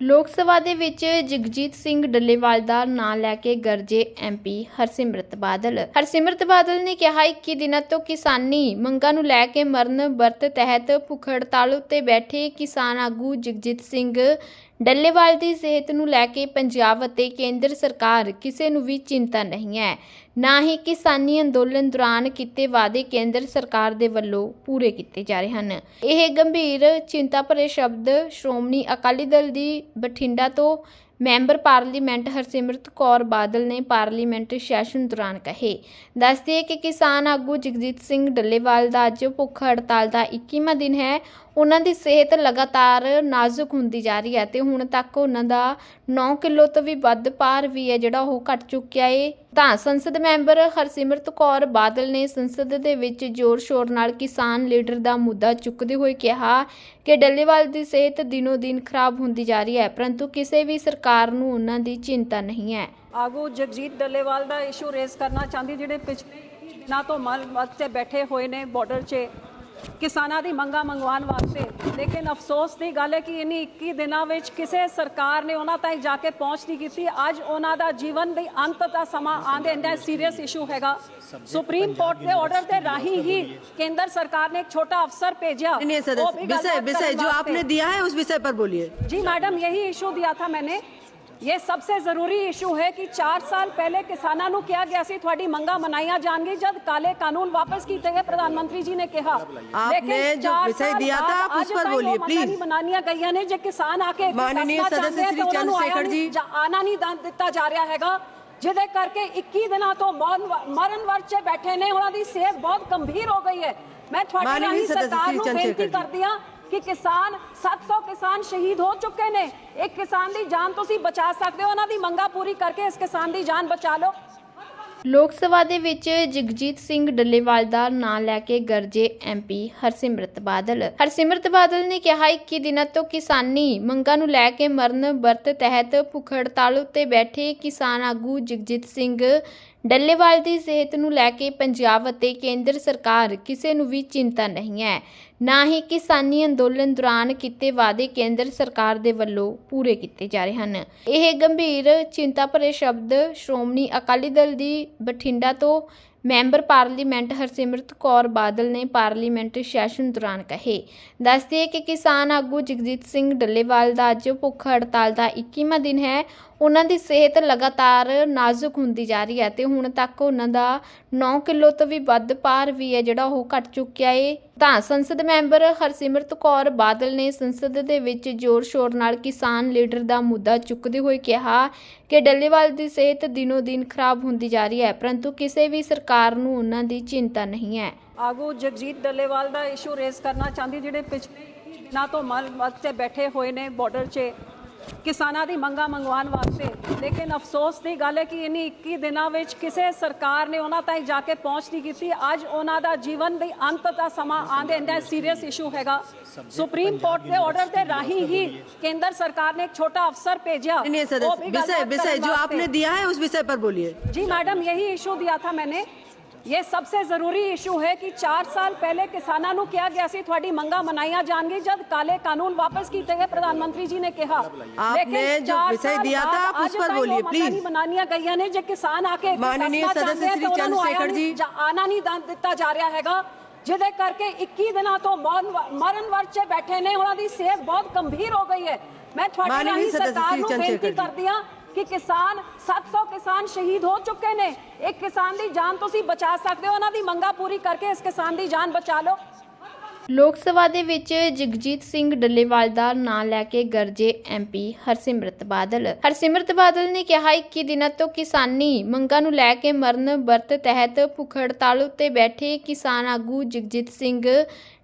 ਲੋਕ ਸਭਾ ਦੇ ਵਿੱਚ ਜਗਜੀਤ ਸਿੰਘ ਡੱਲੇਵਾਲ ਦਾ ਨਾਂ ਲੈ ਕੇ ਗਰਜੇ ਐਮਪੀ ਹਰਸਿਮਰਤ ਬਾਦਲ। ਹਰਸਿਮਰਤ ਬਾਦਲ ਨੇ ਕਿਹਾ 21 ਦਿਨਾਂ ਤੋਂ ਕਿਸਾਨੀ ਮੰਗਾਂ ਨੂੰ ਲੈ ਕੇ ਮਰਨ ਵਰਤ ਤਹਿਤ ਭੁੱਖ ਹੜਤਾਲ ਉੱਤੇ ਬੈਠੇ ਕਿਸਾਨ ਆਗੂ ਜਗਜੀਤ ਸਿੰਘ ਡੱਲੇਵਾਲ ਦੀ ਸਿਹਤ ਨੂੰ ਲੈ ਕੇ ਪੰਜਾਬ ਅਤੇ ਕੇਂਦਰ ਸਰਕਾਰ ਕਿਸੇ ਨੂੰ ਵੀ ਚਿੰਤਾ ਨਹੀਂ ਹੈ। ਨਾ ਹੀ ਕਿਸਾਨੀ ਅੰਦੋਲਨ ਦੌਰਾਨ ਕੀਤੇ ਵਾਅਦੇ ਕੇਂਦਰ ਸਰਕਾਰ ਦੇ ਵੱਲੋਂ ਪੂਰੇ ਕੀਤੇ ਜਾ ਰਹੇ ਹਨ। ਇਹ ਗੰਭੀਰ ਚਿੰਤਾ ਭਰੇ ਸ਼ਬਦ ਸ਼੍ਰੋਮਣੀ ਅਕਾਲੀ ਦਲ ਦੀ ਬਠਿੰਡਾ ਤੋਂ ਮੈਂਬਰ ਪਾਰਲੀਮੈਂਟ ਹਰਸਿਮਰਤ ਕੌਰ ਬਾਦਲ ਨੇ ਪਾਰਲੀਮੈਂਟ ਸੈਸ਼ਨ ਦੌਰਾਨ ਕਹੇ, ਦੱਸਦੇ ਕਿ ਕਿਸਾਨ ਆਗੂ ਜਗਜੀਤ ਸਿੰਘ ਡੱਲੇਵਾਲ ਦਾ ਅੱਜ ਭੁੱਖ ਹੜਤਾਲ ਦਾ 21ਵਾਂ ਦਿਨ ਹੈ। ਉਹਨਾਂ ਦੀ ਸਿਹਤ ਲਗਾਤਾਰ ਨਾਜ਼ੁਕ ਹੁੰਦੀ ਜਾ ਰਹੀ ਹੈ ਤੇ ਹੁਣ ਤੱਕ ਉਹਨਾਂ ਦਾ 9 ਕਿਲੋ ਤੋਂ ਵੀ ਵੱਧ ਭਾਰ ਵੀ ਹੈ ਜਿਹੜਾ ਉਹ ਘਟ ਚੁੱਕਿਆ ਏ। ਤਾਂ ਸੰਸਦ ਮੈਂਬਰ ਹਰਸਿਮਰਤ ਕੌਰ ਬਾਦਲ ਨੇ ਸੰਸਦ ਦੇ ਵਿੱਚ ਜ਼ੋਰ ਸ਼ੋਰ ਨਾਲ ਕਿਸਾਨ ਲੀਡਰ ਦਾ ਮੁੱਦਾ ਚੁੱਕਦੇ ਹੋਏ ਕਿਹਾ ਕਿ ਡੱਲੇਵਾਲ ਦੀ ਸਿਹਤ ਦਿਨੋ ਦਿਨ ਖਰਾਬ ਹੁੰਦੀ ਜਾ ਰਹੀ ਹੈ, ਪਰੰਤੂ ਕਿਸੇ ਵੀ ਸਰਕਾਰ ਨੂੰ ਉਹਨਾਂ ਦੀ ਚਿੰਤਾ ਨਹੀਂ ਹੈ। ਆਗੂ ਜਗਜੀਤ ਡੱਲੇਵਾਲ ਦਾ ਇਸ਼ੂ ਰੇਜ਼ ਕਰਨਾ ਚਾਹੁੰਦੀ, ਜਿਹੜੇ ਪਿਛਲੇ ਦਿਨਾਂ ਤੋਂ ਮਨ ਵਾਸਤੇ ਬੈਠੇ ਹੋਏ ਨੇ ਬਾਰਡਰ 'ਚ। ਕਿਸਾਨਾਂ ਦੀ ਮੰਗਾਂ ਮੰਗਵਾਉਣ ਵਾਸਤੇ ਲੇਕਿਨ ਅਫਸੋਸ ਦੀ ਗੱਲ ਹੈ ਕਿ ਇਨੀ 21 ਦਿਨਾਂ ਵਿੱਚ ਕਿਸੇ ਸਰਕਾਰ ਨੇ ਉਹਨਾਂ ਤਾਈਂ ਜਾ ਕੇ ਪਹੁੰਚ ਨਹੀਂ ਕੀਤੀ ਅੱਜ ਉਹਨਾਂ ਦਾ ਜੀਵਨ ਦੇ ਅੰਤ ਦਾ ਸਮਾਂ ਆਂਦੇ ਇੰਨਾ ਸੀਰੀਅਸ ਇਸ਼ੂ ਹੈਗਾ ਸੁਪਰੀਮ ਕੋਰਟ ਦੇ ਆਰਡਰ ਦੇ ਰਾਹੀਂ ਹੀ ਕੇਂਦਰ ਸਰਕਾਰ ਨੇ ਇੱਕ ਛੋਟਾ ਅਫਸਰ ਭੇਜਿਆ नहीं वो सदस्य भी विषय गलबात विषय करने जो वास्ते। आपने दिया है उस विषय पर बोलिए जी मैडम यही इशू दिया था मैंने ਇਹ ਸਭ ਤੋਂ ਜ਼ਰੂਰੀ ਇਸ਼ੂ ਹੈ ਕਿ 4 ਸਾਲ ਪਹਿਲੇ ਕਿਸਾਨਾਂ ਨੂੰ ਕਿਹਾ ਗਿਆ ਸੀ ਤੁਹਾਡੀ ਮੰਗਾਂ ਮਨਾਈਆਂ ਜਾਣਗੀ ਜਦ ਕਾਲੇ ਕਾਨੂੰਨ ਵਾਪਸ ਕੀਤੇ ਗਏ ਪ੍ਰਧਾਨ ਮੰਤਰੀ ਜੀ आपने जो विषय दिया था आप उस पर बोलिए प्लीज ਮਨਾਨੀਆਂ ਗਈਆਂ ਨੇ ਜੇ ਕਿਸਾਨ ਆ ਕੇ सदस्य श्री चंद्रशेखर जी। ਆਣਾ ਨਹੀਂ ਦਿੱਤਾ ਜਾ ਰਿਹਾ ਹੈਗਾ ਜਿਹਦੇ ਕਰਕੇ 21 ਦਿਨਾਂ ਤੋਂ ਮਰਨ ਵਰਚ 'ਚ ਬੈਠੇ ਨੇ ਉਹਨਾਂ ਦੀ ਸਿਹਤ ਬਹੁਤ ਗੰਭੀਰ ਹੋ ਗਈ ਹੈ ਮੈਂ ਤੁਹਾਡੀ ਰਾਹੀਂ ਸਰਕਾਰ ਨੂੰ ਕਰਦੀ ਹਾਂ ਕਿ ਕਿਸਾਨ 700 ਕਿਸਾਨ ਸ਼ਹੀਦ ਹੋ ਚੁੱਕੇ ਨੇ। ਇੱਕ ਕਿਸਾਨ ਦੀ ਜਾਨ ਤੁਸੀਂ ਬਚਾ ਸਕਦੇ ਹੋ, ਉਹਨਾਂ ਦੀ ਮੰਗਾਂ ਪੂਰੀ ਕਰਕੇ ਇਸ ਕਿਸਾਨ ਦੀ ਜਾਨ ਬਚਾ ਲਓ। ਲੋਕ ਸਭਾ ਦੇ ਵਿੱਚ ਜਗਜੀਤ ਸਿੰਘ ਡੱਲੇਵਾਲ ਦਾ ਨਾਂ ਲੈ ਕੇ ਗਰਜੇ ਐਮਪੀ ਹਰਸਿਮਰਤ ਬਾਦਲ। ਹਰਸਿਮਰਤ ਬਾਦਲ ਨੇ ਕਿਹਾ 21 ਦਿਨਾਂ ਤੋਂ ਕਿਸਾਨੀ ਮੰਗਾਂ ਨੂੰ ਲੈ ਕੇ ਮਰਨ ਵਰਤ ਤਹਿਤ ਭੁੱਖ ਹੜਤਾਲ ਉੱਤੇ ਬੈਠੇ ਕਿਸਾਨ ਆਗੂ ਜਗਜੀਤ ਸਿੰਘ ਡੱਲੇਵਾਲ ਦੀ ਸਿਹਤ ਨੂੰ ਲੈ ਕੇ ਪੰਜਾਬ ਅਤੇ ਕੇਂਦਰ ਸਰਕਾਰ ਕਿਸੇ ਨੂੰ ਵੀ ਚਿੰਤਾ ਨਹੀਂ ਹੈ। ਨਾ ਹੀ ਕਿਸਾਨੀ ਅੰਦੋਲਨ ਦੌਰਾਨ ਕੀਤੇ ਵਾਅਦੇ ਕੇਂਦਰ ਸਰਕਾਰ ਦੇ ਵੱਲੋਂ ਪੂਰੇ ਕੀਤੇ ਜਾ ਰਹੇ ਹਨ। ਇਹ ਗੰਭੀਰ ਚਿੰਤਾ ਭਰੇ ਸ਼ਬਦ ਸ਼੍ਰੋਮਣੀ ਅਕਾਲੀ ਦਲ ਦੀ ਬਠਿੰਡਾ ਤੋਂ ਮੈਂਬਰ ਪਾਰਲੀਮੈਂਟ ਹਰਸਿਮਰਤ ਕੌਰ ਬਾਦਲ ਨੇ ਪਾਰਲੀਮੈਂਟ ਸੈਸ਼ਨ ਦੌਰਾਨ ਕਹੇ। ਦੱਸਦੇ ਕਿ ਕਿਸਾਨ ਆਗੂ ਜਗਜੀਤ ਸਿੰਘ ਡੱਲੇਵਾਲ ਦਾ ਅੱਜ ਭੁੱਖ ਹੜਤਾਲ ਦਾ 21ਵਾਂ ਦਿਨ ਹੈ। ਉਹਨਾਂ ਦੀ ਸਿਹਤ ਲਗਾਤਾਰ ਨਾਜ਼ੁਕ ਹੁੰਦੀ ਜਾ ਰਹੀ ਹੈ ਤੇ ਹੁਣ ਤੱਕ ਉਹਨਾਂ ਦਾ 9 ਕਿਲੋ ਤੋਂ ਵੀ ਵੱਧ ਭਾਰ ਵੀ ਹੈ ਜਿਹੜਾ ਉਹ ਘਟ ਚੁੱਕਿਆ ਏ। ਤਾਂ ਸੰਸਦ ਮੈਂਬਰ ਹਰਸਿਮਰਤ ਕੌਰ ਬਾਦਲ ਨੇ ਸੰਸਦ ਦੇ ਵਿੱਚ ਜ਼ੋਰ ਸ਼ੋਰ ਨਾਲ ਕਿਸਾਨ ਲੀਡਰ ਦਾ ਮੁੱਦਾ ਚੁੱਕਦੇ ਹੋਏ ਕਿਹਾ ਕਿ ਡੱਲੇਵਾਲ ਦੀ ਸਿਹਤ ਦਿਨੋ ਦਿਨ ਖਰਾਬ ਹੁੰਦੀ ਜਾ ਰਹੀ ਹੈ, ਪਰੰਤੂ ਕਿਸੇ ਵੀ ਸਰਕਾਰ ਨੂੰ ਉਹਨਾਂ ਦੀ ਚਿੰਤਾ ਨਹੀਂ ਹੈ। ਆਗੂ ਜਗਜੀਤ ਡੱਲੇਵਾਲ ਦਾ ਇਸ਼ੂ ਰੇਜ਼ ਕਰਨਾ ਚਾਹੁੰਦੀ, ਜਿਹੜੇ ਪਿਛਲੇ ਦਿਨਾਂ ਤੋਂ ਮਨ ਵਾਸਤੇ ਬੈਠੇ ਹੋਏ ਨੇ ਬਾਰਡਰ 'ਚ। ਕਿਸਾਨਾਂ ਦੀ ਮੰਗਾਂ ਮੰਗਵਾਉਣ ਵਾਸਤੇ ਲੇਕਿਨ ਅਫਸੋਸ ਦੀ ਗੱਲ ਹੈ ਕਿ ਇਨੀ 21 ਦਿਨਾਂ ਵਿੱਚ ਕਿਸੇ ਸਰਕਾਰ ਨੇ ਉਹਨਾਂ ਤਾਈਂ ਜਾ ਕੇ ਪਹੁੰਚ ਨਹੀਂ ਕੀਤੀ ਅੱਜ ਉਹਨਾਂ ਦਾ ਜੀਵਨ ਦੇ ਅੰਤ ਦਾ ਸਮਾਂ ਆਂਦੇ ਇੰਨਾ ਸੀਰੀਅਸ ਇਸ਼ੂ ਹੈਗਾ ਸੁਪਰੀਮ ਕੋਰਟ ਦੇ ਆਰਡਰ ਦੇ ਰਾਹੀਂ ਹੀ ਕੇਂਦਰ ਸਰਕਾਰ ਨੇ ਇੱਕ ਛੋਟਾ ਅਫਸਰ ਭੇਜਿਆ नहीं वो सदस्य भी विषय गलबात विषय करने जो वास्ते। आपने दिया है उस विषय पर बोलिए जी मैडम यही इशू दिया था मैंने ਇਹ ਸਭ ਤੋਂ ਜ਼ਰੂਰੀ ਇਸ਼ੂ ਹੈ ਕਿ 4 ਸਾਲ ਪਹਿਲੇ ਕਿਸਾਨਾਂ ਨੂੰ ਕਿਹਾ ਗਿਆ ਸੀ ਤੁਹਾਡੀ ਮੰਗਾਂ ਮਨਾਈਆਂ ਜਾਣਗੀਆਂ ਜਦ ਕਾਲੇ ਕਾਨੂੰਨ ਵਾਪਸ ਕੀਤੇ ਗਏ ਪ੍ਰਧਾਨ ਮੰਤਰੀ ਜੀ ਨੇ ਕਿਹਾ आपने जो विषय दिया था आप उस पर बोलिए प्लीज ਮਨਾਨੀਆਂ ਗਈਆਂ ਨੇ ਜੇ ਕਿਸਾਨ ਆ ਕੇ ਮਾਨਨੀय सदस्य श्री चंद्रशेखर जी। ਆਣਾ ਨਹੀਂ ਦਿੱਤਾ ਜਾ ਰਿਹਾ ਹੈਗਾ ਜਿਹਦੇ ਕਰਕੇ 21 ਦਿਨਾਂ ਤੋਂ ਮਰਨ ਵਰਚੇ ਬੈਠੇ ਨੇ ਉਹਨਾਂ ਦੀ ਸਿਹਤ ਬਹੁਤ ਗੰਭੀਰ ਹੋ ਗਈ ਹੈ ਮੈਂ ਤੁਹਾਡੀ ਸਰਕਾਰ ਨੂੰ ਬੇਨਤੀ ਕਰਦੀ ਹਾਂ ਕਿ ਕਿਸਾਨ 700 ਕਿਸਾਨ ਸ਼ਹੀਦ ਹੋ ਚੁੱਕੇ ਨੇ। ਇੱਕ ਕਿਸਾਨ ਦੀ ਜਾਨ ਤੁਸੀਂ ਬਚਾ ਸਕਦੇ ਹੋ। ਉਹਨਾਂ ਦੀ ਮੰਗਾਂ ਪੂਰੀ ਕਰਕੇ ਇਸ ਕਿਸਾਨ ਦੀ ਜਾਨ ਬਚਾ ਲਓ। ਲੋਕ ਸਭਾ ਦੇ ਵਿੱਚ ਜਗਜੀਤ ਸਿੰਘ ਡੱਲੇਵਾਲ ਦਾ ਨਾਂ ਲੈ ਕੇ ਗਰਜੇ ਐਮਪੀ ਹਰਸਿਮਰਤ ਬਾਦਲ। ਹਰਸਿਮਰਤ ਬਾਦਲ ਨੇ ਕਿਹਾ 21 ਦਿਨਾਂ ਤੋਂ ਕਿਸਾਨੀ ਮੰਗਾਂ ਨੂੰ ਲੈ ਕੇ ਮਰਨ ਵਰਤ ਤਹਿਤ ਭੁੱਖ ਹੜਤਾਲ ਉੱਤੇ ਬੈਠੇ ਕਿਸਾਨ ਆਗੂ ਜਗਜੀਤ ਸਿੰਘ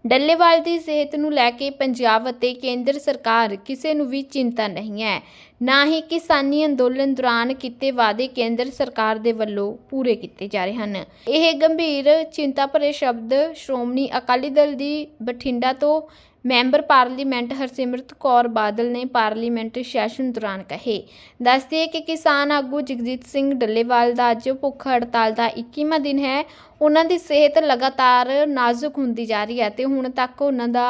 ਡੱਲੇਵਾਲ ਦੀ ਸਿਹਤ ਨੂੰ ਲੈ ਕੇ ਪੰਜਾਬ ਅਤੇ ਕੇਂਦਰ ਸਰਕਾਰ ਕਿਸੇ ਨੂੰ ਵੀ ਚਿੰਤਾ ਨਹੀਂ ਹੈ। ਨਾ ਹੀ ਕਿਸਾਨੀ ਅੰਦੋਲਨ ਦੌਰਾਨ ਕੀਤੇ ਵਾਅਦੇ ਕੇਂਦਰ ਸਰਕਾਰ ਦੇ ਵੱਲੋਂ ਪੂਰੇ ਕੀਤੇ ਜਾ ਰਹੇ ਹਨ। ਇਹ ਗੰਭੀਰ ਚਿੰਤਾ ਭਰੇ ਸ਼ਬਦ ਸ਼੍ਰੋਮਣੀ ਅਕਾਲੀ ਦਲ ਦੀ ਬਠਿੰਡਾ ਤੋਂ ਮੈਂਬਰ ਪਾਰਲੀਮੈਂਟ ਹਰਸਿਮਰਤ ਕੌਰ ਬਾਦਲ ਨੇ ਪਾਰਲੀਮੈਂਟ ਸੈਸ਼ਨ ਦੌਰਾਨ ਕਹੇ। ਦੱਸਦੇ ਕਿ ਕਿਸਾਨ ਆਗੂ ਜਗਜੀਤ ਸਿੰਘ ਡੱਲੇਵਾਲ ਦਾ ਅੱਜ ਭੁੱਖ ਹੜਤਾਲ ਦਾ 21ਵਾਂ ਦਿਨ ਹੈ। ਉਹਨਾਂ ਦੀ ਸਿਹਤ ਲਗਾਤਾਰ ਨਾਜ਼ੁਕ ਹੁੰਦੀ ਜਾ ਰਹੀ ਹੈ ਤੇ ਹੁਣ ਤੱਕ ਉਹਨਾਂ ਦਾ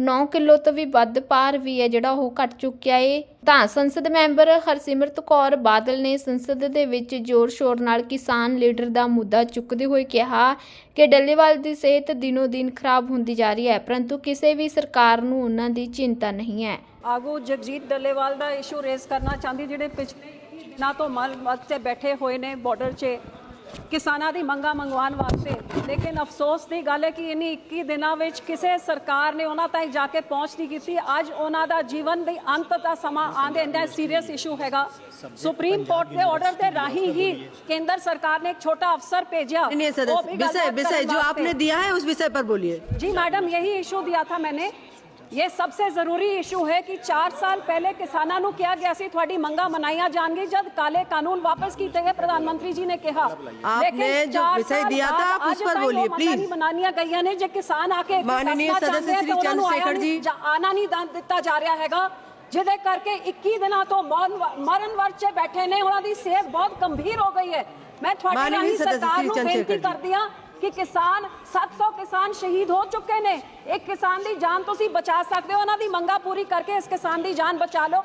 9 ਕਿਲੋ ਤੋਂ ਵੀ ਵੱਧ ਭਾਰ ਵੀ ਹੈ ਜਿਹੜਾ ਉਹ ਘਟ ਚੁੱਕਿਆ ਏ। ਤਾਂ ਸੰਸਦ ਮੈਂਬਰ ਹਰਸਿਮਰਤ ਕੌਰ ਬਾਦਲ ਨੇ ਸੰਸਦ ਦੇ ਵਿੱਚ ਜ਼ੋਰ ਸ਼ੋਰ ਨਾਲ ਕਿਸਾਨ ਲੀਡਰ ਦਾ ਮੁੱਦਾ ਚੁੱਕਦੇ ਹੋਏ ਕਿਹਾ ਕਿ ਡੱਲੇਵਾਲ ਦੀ ਸਿਹਤ ਦਿਨੋ ਦਿਨ ਖਰਾਬ ਹੁੰਦੀ ਜਾ ਰਹੀ ਹੈ, ਪਰੰਤੂ ਕਿਸੇ ਵੀ ਸਰਕਾਰ ਨੂੰ ਉਹਨਾਂ ਦੀ ਚਿੰਤਾ ਨਹੀਂ ਹੈ। ਆਗੂ ਜਗਜੀਤ ਡੱਲੇਵਾਲ ਦਾ ਇਸ਼ੂ ਰੇਜ਼ ਕਰਨਾ ਚਾਹੁੰਦੀ, ਜਿਹੜੇ ਪਿਛਲੇ ਦਿਨਾਂ ਤੋਂ ਮਲ ਵਾਸਤੇ ਬੈਠੇ ਹੋਏ ਨੇ ਬਾਰਡਰ 'ਚ ਕਿਸਾਨਾਂ ਦੀ ਮੰਗਾਂ ਮੰਗਵਾਉਣ ਵਾਸਤੇ ਲੇਕਿਨ ਅਫਸੋਸ ਦੀ ਗੱਲ ਹੈ ਕਿ ਇਨੀ 21 ਦਿਨਾਂ ਵਿੱਚ ਕਿਸੇ ਸਰਕਾਰ ਨੇ ਉਹਨਾਂ ਤਾਈਂ ਜਾ ਕੇ ਪਹੁੰਚ ਨਹੀਂ ਕੀਤੀ ਅੱਜ ਉਹਨਾਂ ਦਾ ਜੀਵਨ ਦੇ ਅੰਤ ਦਾ ਸਮਾਂ ਆਂਦੇ ਇੰਨਾ ਸੀਰੀਅਸ ਇਸ਼ੂ ਹੈਗਾ ਸੁਪਰੀਮ ਕੋਰਟ ਦੇ ਆਰਡਰ ਦੇ ਰਾਹੀਂ ਹੀ ਕੇਂਦਰ ਸਰਕਾਰ ਨੇ ਇੱਕ ਛੋਟਾ ਅਫਸਰ ਭੇਜਿਆ नहीं नहीं वो भी सदस्य विषय गलबात विषय करने जो वास्ते। आपने दिया है उस विषय पर बोलिए जी मैडम यही इशू दिया था मैंने ਇਹ ਸਭ ਤੋਂ ਜ਼ਰੂਰੀ ਇਸ਼ੂ ਹੈ ਕਿ 4 ਸਾਲ ਪਹਿਲੇ ਕਿਸਾਨਾਂ ਨੂੰ ਕਿਹਾ ਗਿਆ ਸੀ ਤੁਹਾਡੀ ਮੰਗਾਂ ਮਨਾਈਆਂ ਜਾਣਗੀ ਜਦ ਕਾਲੇ ਕਾਨੂੰਨ ਵਾਪਸ ਕੀਤੇ ਗਏ ਪ੍ਰਧਾਨ ਮੰਤਰੀ ਜੀ आपने जो विषय दिया था आप उस पर बोलिए प्लीज ਮਨਾਨੀਆਂ ਗਈਆਂ ਨੇ ਜੇ ਕਿਸਾਨ ਆ ਕੇ सदस्य श्री चंद्रशेखर जी। ਆਣਾ ਨਹੀਂ ਦਿੱਤਾ ਜਾ ਰਿਹਾ ਹੈਗਾ ਜਿਹਦੇ ਕਰਕੇ 21 ਦਿਨਾਂ ਤੋਂ ਮਰਨ ਵਰਚ 'ਚ ਬੈਠੇ ਨੇ ਉਹਨਾਂ ਦੀ ਸਿਹਤ ਬਹੁਤ ਗੰਭੀਰ ਹੋ ਗਈ ਹੈ ਮੈਂ ਤੁਹਾਡੇ ਨਾਲ ਸਰਕਾਰ ਨੂੰ ਬੇਨਤੀ ਕਰਦੀ ਆ ਕਿ ਕਿਸਾਨ 700 ਕਿਸਾਨ ਸ਼ਹੀਦ ਹੋ ਚੁੱਕੇ ਨੇ। ਇੱਕ ਕਿਸਾਨ ਦੀ ਜਾਨ ਤੁਸੀਂ ਬਚਾ ਸਕਦੇ ਹੋ, ਉਹਨਾਂ ਦੀ ਮੰਗਾਂ ਪੂਰੀ ਕਰਕੇ ਇਸ ਕਿਸਾਨ ਦੀ ਜਾਨ ਬਚਾ ਲਓ।